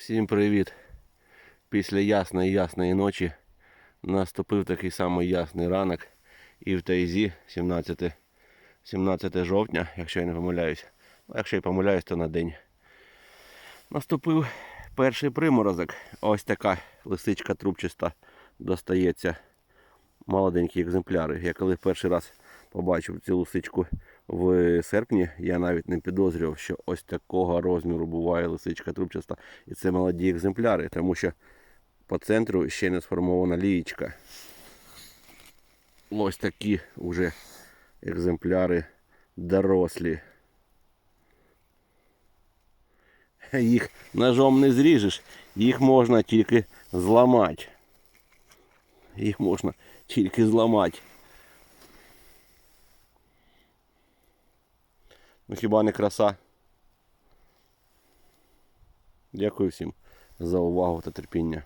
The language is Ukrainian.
Всім привіт! Після ясної ясної ночі наступив такий самий ясний ранок і в Тайзі 17, 17 жовтня, якщо я не помиляюсь. Ну, Якщо я помиляюсь, то на день. Наступив перший приморозок. Ось така лисичка трубчаста достається. Молоденькі екземпляри. Я коли перший раз побачив цю лисичку в серпні, я навіть не підозрював, що ось такого розміру буває лисичка трубчаста. І це молоді екземпляри, тому що по центру ще не сформована лієчка. Ось такі вже екземпляри дорослі. Їх ножом не зріжеш, їх можна тільки зламати. Їх можна тільки зламати. Ну хіба не краса? Дякую всім за увагу та терпіння.